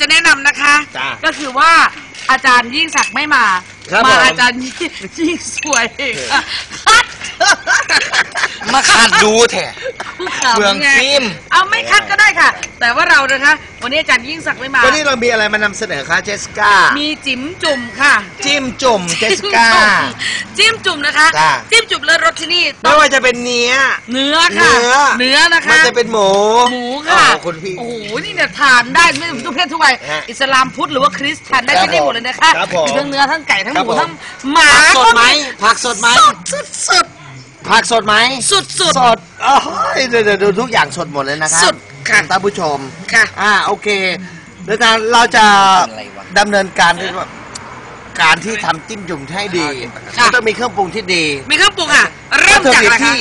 จะแนะนำนะคะ จ้ะก็คือว่าอาจารย์ยิ่งศักดิ์ไม่มา ครับมาผมอาจารย์ยิ่งยิ่งสวยค่ะคัด มาขาดดูแท้ผู้ข่าวเปลืองไงฟิล์ม เอาไม่คัดก็ได้ค่ะ แต่ว่าเรานะคะ วันนี้อาจารย์ยิ่งศักดิ์ไม่มา วันนี้เรามีอะไรมานำเสนอคะเจสก้า มีจิ๋มจุ่มค่ะจิ้มจุ่มเจสก้า จิ้มจุ่มนะคะ จ้ะ จิ้มจุ่มเลิศรสที่นี่ต้ไม่องว่าจะเป็นเนื้อเนื้อค่ะ เนื้อ เนื้อนะคะ มันจะเป็นหมูหมูค่ะ โอ้โหคุณพี่ โอ้โห นี่เนี่ยทานได้ไม่ทุกเพศทุกวัย ฮะอิสลามพุทธหรือว่าคริสต์ทานได้ครับที่นี่หมดเลยนะคะครับผมมีทั้งเนื้อทั้งไก่ทั้งครับหมูผม ทั้งหมาผักสดไหมก็ผักสดไหม สดสุด ผักสดไหมสุดสุด สดโอ้ยเดี๋ยวเดี๋ยวดูทุกอย่างสดหมดเลยนะครับสุดค่ะท่านผู้ชมค่ะ อ่าโอเคโดยการเราจะอะไรวะ ดำเนินการด้วยว่าการที่ทำจิ้มจุ่มให้ดีค่ะ ก็ต้องมีเครื่องปรุงที่ดีมีเครื่องปรุงค่ะ เริ่มจากอะไรวัตถุดิบคะที่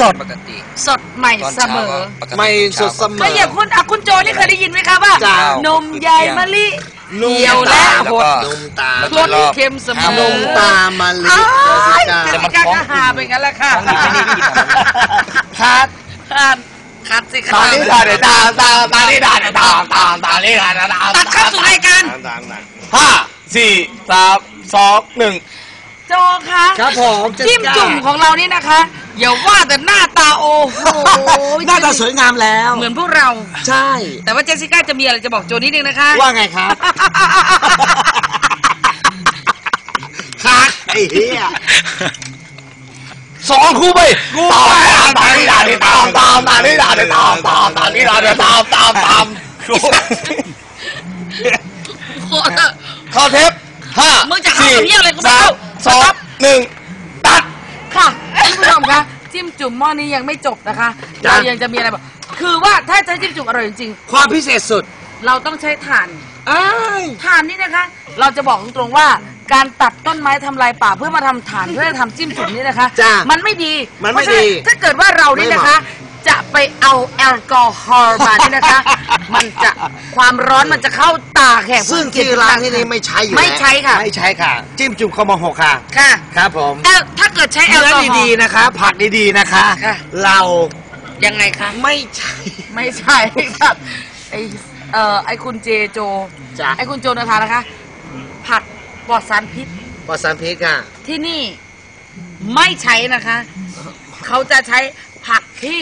สด ปกติสดใหม่ตอนเสเช้ามออะปกติไม่สดเสม ก็อย่างคุณอะคุณโจนี่เคยได้ยินไหมคะว่า จ้านมใยมะลินุ่ม เหี่ยวและแล้วหดก็นมตาแล้วรสเค็มเสมอนมตามาลิอ้าเจยสเจก้าสสิก้าก็หาไปงั้นแหละค่ะของดีที่นี่กินอะไรคัดคัดคัดสิคัตอนนี้ด่าเดี๋ยวตามตามตอนนี้ด่าเดี๋ยวตามตามตอนนี้ด่าเดี๋ยวตามตัดเข้าสู่รายการห้าสี่สามสองหนึ่งโจคะครับผมเจสก้าจิ้มจุ่มของเรานี่นะคะ อย่าว่าแต่หน้าตาโอ้โหหน้าตาสวยงามแล้ว เหมือนพวกเรา ใช่ แต่ว่าเจสสิก้าจะมีอะไรจะบอกโจนิดนึงนะคะ ว่าไงครับคัดไอ้เหี้ยสองคู่ไปกูตามตามนี่ด่านี่ตามตามตามนี่ด่านี่ตามตามตามนี่ด่านี่ตามตามตามโคตรเข้าเทปห้ามึงจะเข้ากับเหี้ยอะไรกูไม่สาเข้ามสองหนึ่งตัดค่ะท่านผู้ช มคะจิ้มจุ่มหม้อนี้ยังไม่จบนะคะ จ้ะ เรายังจะมีอะไรบอกคือว่าถ้าจะให้จิ้มจุ่มอร่อยจริงความพิเศษสุดๆเราต้องใช้ถ่าน อ้ายถ่านนี่นะคะ เราจะบอกตรงๆว่าการตัดต้นไม้ทำลายป่าเพื่อมาทำถ่านเพื่อทำจิ้มจุ่มนี่นะคะ จ้ะมันไม่ดีมันไม่เพราะฉะดีถ้าเกิดว่าเรานี่นะคะ จะไปเอาแอลกอฮอล์มานี่นะคะ มันจะความร้อนมันจะเข้าตาแขกผู้ซึ่งเกียที่ติร้านที่นี่ไม่ใช้อยู่ไม่ใช้ค่ะ ไม่ใช้ค่ะ จิ้มจุ่มข้าวมาหกค่ะ ค่ะ ครับผมแอลถ้าเกิด ใช้แอลเนื้อกอฮอล์ดีๆนะคะ ผักดีๆนะคะ ค่ะ เรายังไงคะ ไม่ใช้ไม่ใช่ครับ ไอเอ่อไอคุณเจโจจ้ะ ไอคุณโจนาธานนะคะ ผักปลอดสารพิษปอสารพิษค่ะที่นี่ไม่ใช้นะคะ เขาจะใช้ผักที่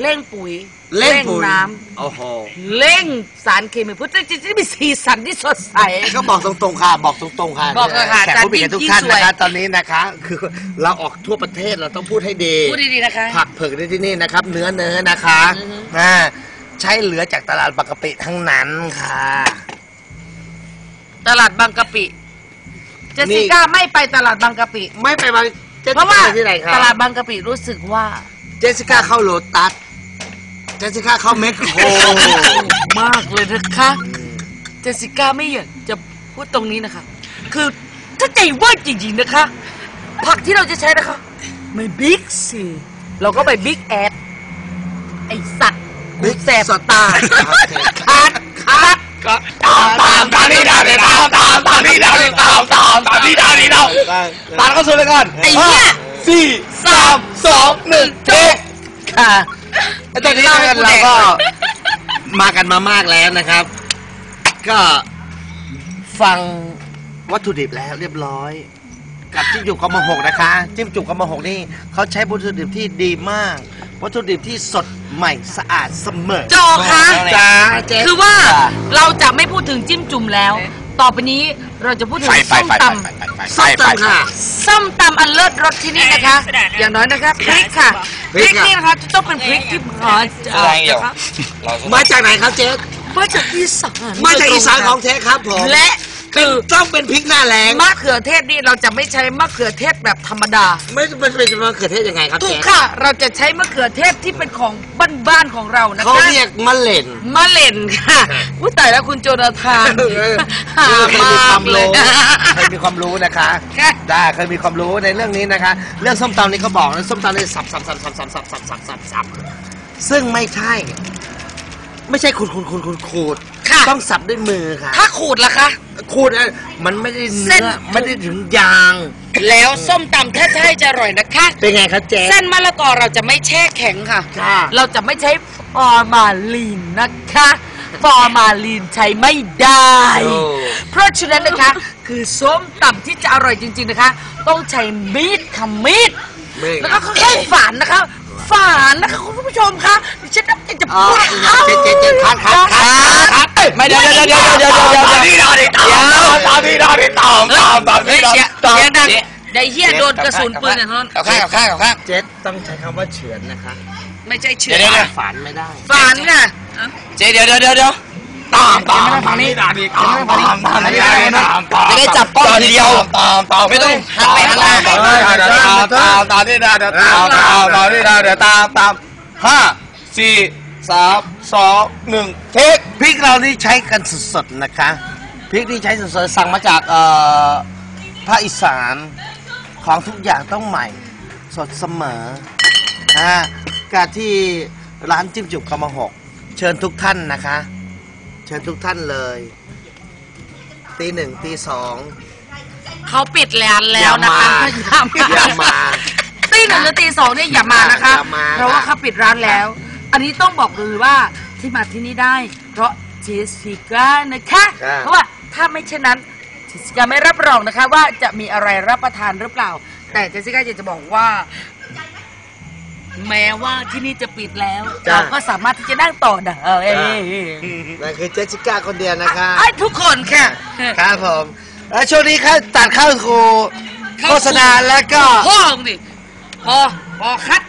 เร่งปุ๋ย เล่นปุ๋ยน้โอ้โหำเร่งสารเคมีเพื่อจะจะมีสีสันที่สดใส ก็บอกตรงๆค่ะบอกตรง ๆ ค่ะบอกเลยค่ะแขกผู้มีเกียรติทุกท่านอาจารย์ยิ่งสวยนะคะตอนนี้นะคะ คือเราออกทั่วประเทศเราต้องพูดให้ดีพูดดีๆนะคะ ผักเผือกได้ที่นี่นะครับ เนื้อเนื้อนะคะอือฮึอ่าใช้เหลือจากตลาดปกติทั้งนั้นค่ะ ตลาดบางกะปิเจสสิก้าไม่ไปตลาดบางกะปิ ไม่ไปบางเจสเพสิราะว่าก้าไปที่ไหนครับตลาดบางกะปิรู้สึกว่า เจสสิก้าเข้าโลตัส เจสสิก้าเข้าเม็กโคมากเลยนะคะ เจสสิก้าไม่อยากจะพูดตรงนี้นะคะ คือถ้าใจว่าจริงๆนะคะ ผักที่เราจะใช้นะคะ ไม่บิ๊กซีเราก็ไปบิ๊กแอดไอสัตว์กูแสบตาคัดคัดตามตามตามนี่ดาวตามตามตามนี่ดาวตามตามตามนี่ดาวนี่ดาวตามเข้าสู่เลยก่อนไอ้เนี่ยสี่สามสองหนึ่งเทคค่ะ ตอนนี้นะครับเราก็มากันมามากแล้วนะครับ ก็ฟังวัตถุดิบแล้วเรียบร้อย กับจิ้มจุ่มกมหกนะคะ จิ้มจุ่มกมหกนี่เขาใช้วัตถุดิบที่ดีมาก วัตถุดิบที่สดใหม่สะอาดเสมอโจคะจ้าเจ๊คือว่าเราจะไม่พูดถึงจิ้มจุ่มแล้ว ต่อไปนี้เราจะพูดถึงไฟไฟส้มไฟตไฟไฟไฟส้มตำค่ะำส้มตำอันเลิศรสที่นี่นะคะ อย่างน้อยนะคะพริกค่ะพพริริกกอะนี่นะคะจะต้องเป็นพริกที่หอมอะไรเดี๋ยวนะคะเรามาจากไหนครับเจ๊มาจากอีสานมาจากอีสานของแท้ครับผมและ คือต้องเป็นพริกหน้าแรงมะเขือเทศนี่เราจะไม่ใช้มะเขือเทศแบบธรรมดา ไม่มันเป็นมะเขือเทศยังไงครับถูกเจ๊ค่ะ เราจะใช้มะเขือเทศที่เป็นของบ้านๆของเรานะคะเขาเรียกมะเร็นมะเล่นค่ะอุ้ยตายแล้วคุณโจนาธานเออ หาเคยมามีควากมเลรู้ยเคยมีความรู้นะคะ ค่ะ ได้เคยมีความรู้ในเรื่องนี้นะคะ เรื่องส้มตำนี่เขาบอกนะส้มตำนี่สับสับสับสับสับสับสับสับสับสับซึ่งไม่ใช่ ไม่ใช่ขูดขูดขูดขูดขูด ค่ะ ต้องสับด้วยมือค่ะ ถ้าขูดล่ะคะ ขูดอะมันไม่ได้เส้เนื้อนไม่ได้ถึงยาง แล้วส้มตำถ้าจะให้จะอร่อยนะคะ เป็นไงครับเจ๊เส้นมะละกอเราจะไม่แช่แข็งค่ะ ค่ะ เราจะไม่ใช้ฟอร์มาลีนนะคะฟอร์มาลีนใช้ไม่ได้ โอ้ เพราะฉะนั้นนะคะ คือส้มตำที่จะอร่อยจริง ๆนะคะ ต้องใช้มีดค่ะมีดเมฆแล้วก็ค่อยๆฝานนะคะ ฝันนะคะคุณผู้ชมคะดิฉันนับจะพูดเจ๊เจ๊เจ๊คัดคัดคัดคัดไม่เดี๋ยวเดี๋ยวเดี๋ยวเดี๋ยวเดี๋ยวเดี๋ยวเดี๋ยวตอนนี้ตอนนี้ตอนนี้ตอนนี้ตอนนี้ตอนตอนเฮ้นี้ยเสียตอนเสียงดังไดเฮียโดนกระสุนปืนเนี่ยเท่อนั้นกับข้างกับข้างกับข้างเจ๊ต้องใช้คำว่าเฉือนนะคะไม่ใช่เฉืเดี๋อยวเดี๋ยวฝันไม่ได้ฝานค่ะเจ๊เดี๋ยวเดี๋ยวเดี๋ยวเดี๋ยว ตามตามตอนนี้ตอนนี้ตามตามตามนี้ตามตามจะได้จับก้องทีเดียวตามตามไม่ต้องหันไปหันมาตามตามตามนี่นะเดี๋ยวตามตามตามนี่นะเดี๋ยวตามตามห้าสี่สามสองหนึ่งเทคพริกเรานี่ใช้กันสดๆนะคะพริกนี่ใช้สดๆสั่งมาจากเอ่อภาคอีสานของทุกอย่างต้องใหม่สดเสมออ่าการที่ร้านจิ้มจุ่มกำมหกเชิญทุกท่านนะคะ เชิญทุกท่านเลย ตีหนึ่งตีสองเขาปิดร้านแล้วนะคะอย่ามาตีหนึ่งหรือตีสองเนี่ยอย่ามานะคะอย่ามาเพราะว่าเขาปิดร้านแล้ว อันนี้ต้องบอกเลยว่าที่มาที่นี่ได้ เพราะเจสสิก้านะคะเพราะว่าถ้าไม่เช่นนั้นเจสสิก้าไม่รับรองนะคะ ว่าจะมีอะไรรับประทานหรือเปล่า แต่เจสสิก้าอยากจะบอกว่า แม้ว่าที่นี่จะปิดแล้วเราก็สามารถที่จะนั่งต่อได้นั่นคือเจสสิก้าคนเดียวนะคะไอ้ทุกคนค่ะ ครับผมแล้วช่วงนี้ครับตัดเข้าครูโฆษณาแล้วก็ พ่อมึงดิพอพอคัด